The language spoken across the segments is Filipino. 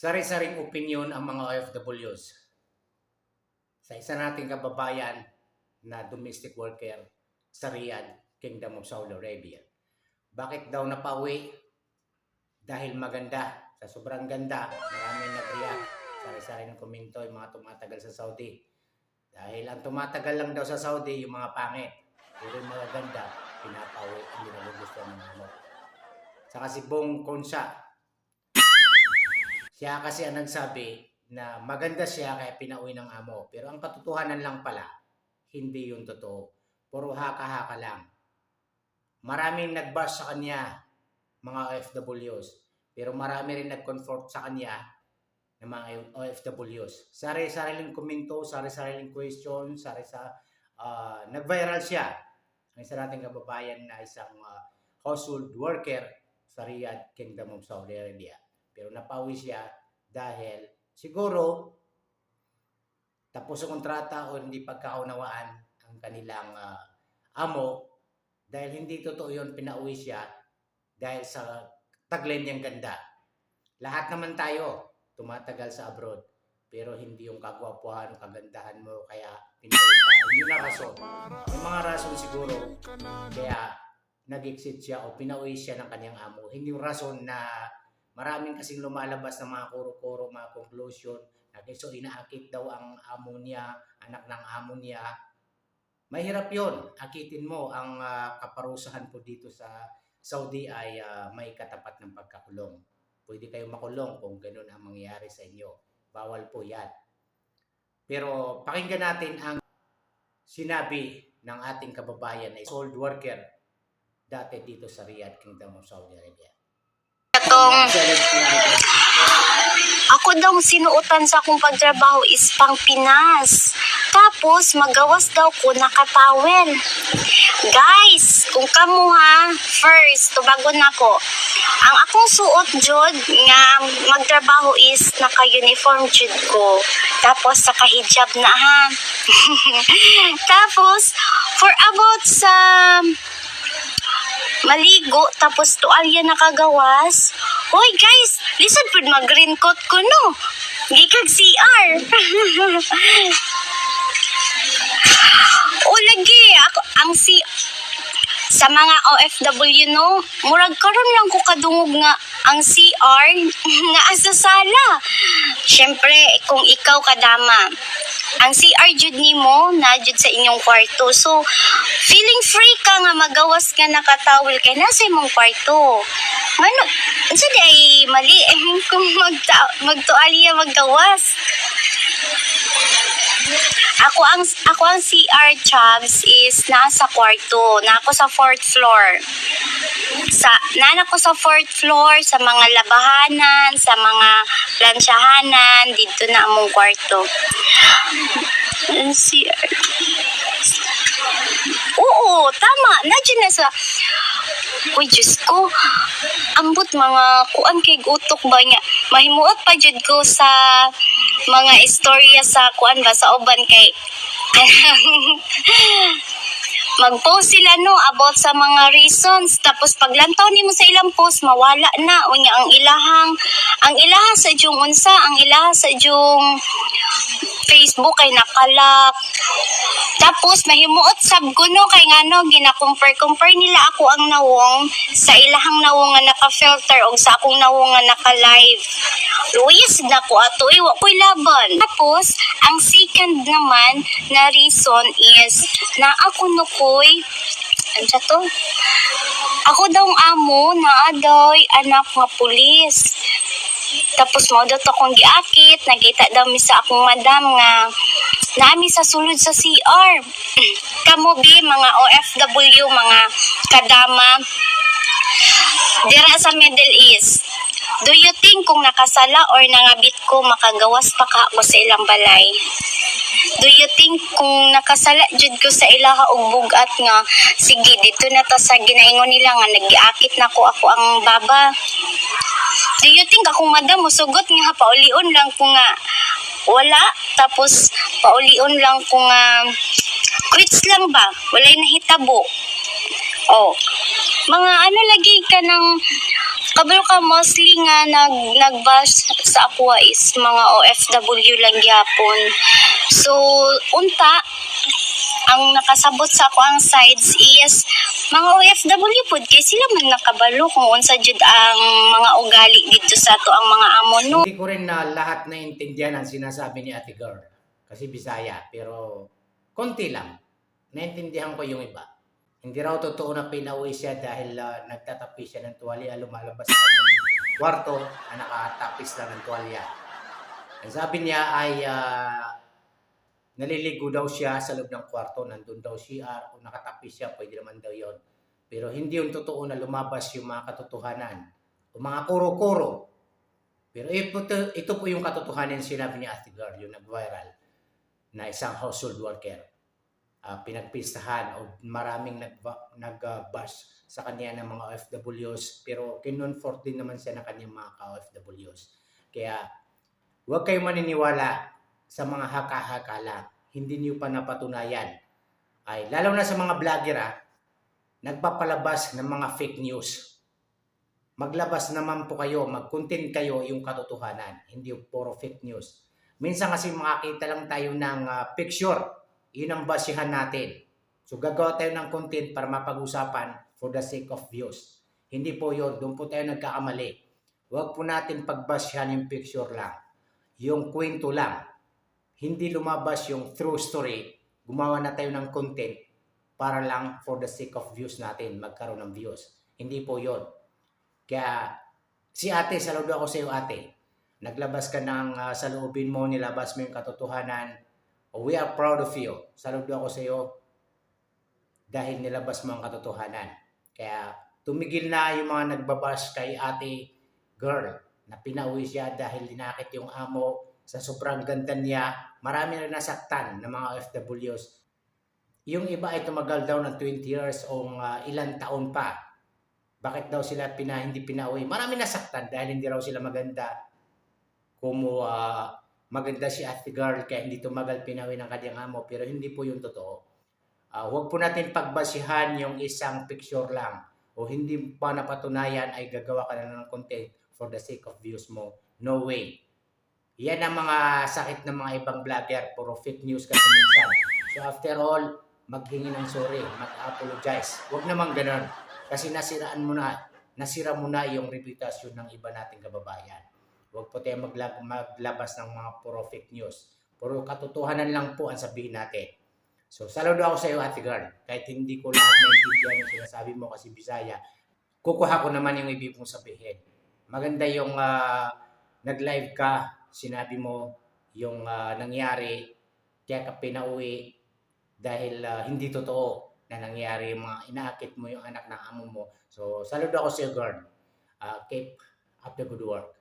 sari-saring opinion ang mga OFWs. Sa isa nating kababayan na domestic worker sa Riyadh, Kingdom of Saudi Arabia. Bakit daw napauwi? Dahil maganda. Sa sobrang ganda, maraming nag-react. Sari-sari ng komento yung mga tumatagal sa Saudi. Dahil ang tumatagal lang daw sa Saudi, yung mga pangit. Pero yung mga ganda, pinapauwi ang ginagagustuhan ng ano. Saka si Bong Konsa, siya kasi ang nagsabi na maganda siya kaya pinauwi ng amo. Pero ang katotohanan lang pala, hindi yung totoo. Puro haka-haka lang. Maraming nag-bash sa kanya, mga OFWs. Pero marami rin nag-comfort sa kanya ng mga OFWs. Sari-sariling komento, sari-sariling question, sari sa ah, nag-viral siya. Ang isa nating kababayan na isang ah, household worker sa Riyadh, Kingdom of Saudi Arabia. Pero napawi siya dahil siguro tapos ang kontrata o hindi pagkaunawaan ang kanilang ah, amo dahil hindi totoo yun, pinauwi siya dahil sa tagline niyang ganda. Lahat naman tayo tumatagal sa abroad pero hindi yung kagwapuhan o kagandahan mo kaya pinauwi ka. Hindi na rason. May mga rason siguro kaya nag-exit siya o pinauwi siya ng kanyang amo. Hindi yung rason na maraming kasing lumalabas ng mga kuro-kuro, mga conclusion. na So inaakit daw ang amo niya, anak ng amo niya. Mahirap yon Akitin mo ang ah, kaparusahan po dito sa Saudi ay ah, may katapat ng pagkakulong. Pwede kayong makulong kung ganun ang mangyayari sa inyo. Bawal po yan. Pero pakinggan natin ang sinabi ng ating kababayan na sold worker dati dito sa Riyadh, Kingdom of Saudi Arabia. Itong ako daw sinuotan sa akong pagtrabaho is pang Pinas. Tapos magawas daw ko nakatawel. Guys, kung kamo ha, first, tubagon na ko. Ang akong suot jud nga magtrabaho is naka-uniform jud ko. Tapos saka hijab na ha. Tapos for about sa maligo tapos tuwalya nakagawas. Hoy guys, listen pud mag green coat ko no. Gikag CR. o lagi ako ang si sa mga OFW no, murag karon lang ko kadungog nga ang CR nga asa sala. Syempre, kung ikaw kadama, ang CR jud nimo na jud sa inyong kwarto. So, feeling free ka nga magawas ka nakatawil kay nasa imong kwarto. Ano, unsa di mali eh, kung magta magtualya maggawas. Ako ang ako ang CR Chubbs is nasa kwarto, na ako sa fourth floor. Sa nana ko sa fourth floor sa mga labahanan, sa mga plansyahanan, dito na among kwarto. CR. Oo, tama. Nandiyan na sa... Uy, Diyos ko. Ambot mga kuan kay gutok ba niya. Mahimuot pa jud ko sa mga istorya sa kuan ba sa uban kay mag-post sila no about sa mga reasons. Tapos paglantaw nimo sa ilang post mawala na. Unya ang ilahang ang ilaha sa jung unsa ang ilaha sa jung Facebook kay nakalak. Tapos mahimuot sab ko no kay ngano gina-compare compare nila. Ako ang nawong sa ilahang nawong nga naka-filter og sa akong nawong nga naka-live. Luis na ko ato iwa ko'y laban. Tapos, ang second naman na reason is na ako no ko'y ano sa to? Ako daw ang amo na adoy anak nga pulis. Tapos mo daw akong giakit, nakita daw mi sa akong madam nga nami sa sulod sa CR. Kamo bi mga OFW, mga kadama dira sa Middle East. Do you think kung nakasala or nangabit ko makagawas pa ka ako sa ilang balay? Do you think kung nakasala jud ko sa ilaha og bugat nga sige dito na ta sa ginaingon nila nga nagiakit na ko ako ang baba? Do you think akong madam musugot nga paulion lang ko nga wala tapos paulion lang ko nga quits lang ba? Walay nahitabo. Oh. Mga ano lagi ka ng kabalo ka mostly nga nag nagbash sa ako is mga OFW lang gyapon. So unta ang nakasabot sa ako ang sides is mga OFW pod kay sila man nakabalo kung unsa jud ang mga ugali dito sa to ang mga amo no. Hindi ko rin na lahat na intindihan ang sinasabi ni Ate Girl. Kasi Bisaya. Pero konti lang. Naintindihan ko yung iba. Hindi raw totoo na pinauwi siya dahil ah, nagtatapi siya ng tuwalya lumalabas sa kwarto na nakatapis lang ng tuwalya. Ang sabi niya ay ah, naliligo daw siya sa loob ng kwarto, nandun daw CR, o nakatapi siya, pwede naman daw yon. Pero hindi yung totoo na lumabas yung mga katotohanan o mga kuro-kuro pero ito, ito po yung katotohanan sinabi ni Ate Girl, yung nag-viral na isang household worker. Ah, pinagpistahan o maraming nag, nag-bash sa kanya ng mga OFWs pero kinonfort din naman siya ng kanyang mga ka-OFWs. Kaya huwag kayong maniniwala sa mga haka-haka lang. Hindi niyo pa napatunayan. Ay, lalo na sa mga vlogger ah, nagpapalabas ng mga fake news maglabas naman po kayo, mag-content kayo yung katotohanan, hindi puro fake news. Minsan kasi makakita lang tayo ng ah, picture, yun ang basihan natin. So gagawa tayo ng content para mapag-usapan for the sake of views. Hindi po yun, doon po tayo nagkakamali. Huwag po natin pagbasyahan yung picture lang, yung kwento lang. Hindi lumabas yung true story, gumawa na tayo ng content para lang for the sake of views natin, magkaroon ng views. Hindi po yun. Kaya si ate, saludo ako sa iyo ate. Naglabas ka ng uh, saloobin mo, nilabas mo yung katotohanan. We are proud of you. Saludo ako sa iyo dahil nilabas mo ang katotohanan. Kaya tumigil na yung mga nagbabash kay ate girl na pinauwi siya dahil dinakit yung amo sa sobrang ganda niya. Marami rin nasaktan ng mga OFWs. Yung iba ay tumagal daw ng 20 years o uh, ilang taon pa bakit daw sila pina, hindi pinauwi? Marami nasaktan dahil hindi raw sila maganda. Kung uh, maganda si Ate Girl kaya hindi tumagal pinauwi ng kanyang amo. Pero hindi po yung totoo. Uh, huwag po natin pagbasihan yung isang picture lang o hindi pa napatunayan ay gagawa ka na ng content for the sake of views mo. No way. Yan ang mga sakit ng mga ibang vlogger. Puro fake news kasi minsan. So after all, maghingi ng sorry, mag-apologize. Huwag naman ganun. Kasi nasiraan mo na, nasira mo na yung reputasyon ng iba nating kababayan. Huwag po tayo maglab- maglabas ng mga puro fake news. Puro katotohanan lang po ang sabihin natin. So, saludo ako sa iyo, Ate Girl. Kahit hindi ko lahat naintindihan yung sinasabi mo kasi Bisaya, kukuha ko naman yung ibig mong sabihin. Maganda yung ah, nag-live ka, sinabi mo yung ah, nangyari, kaya ka pinauwi dahil ah, hindi totoo na nangyari yung mga inaakit mo yung anak ng amo mo. So, saludo ako sa iyo, girl. Uh, keep up the good work.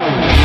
you.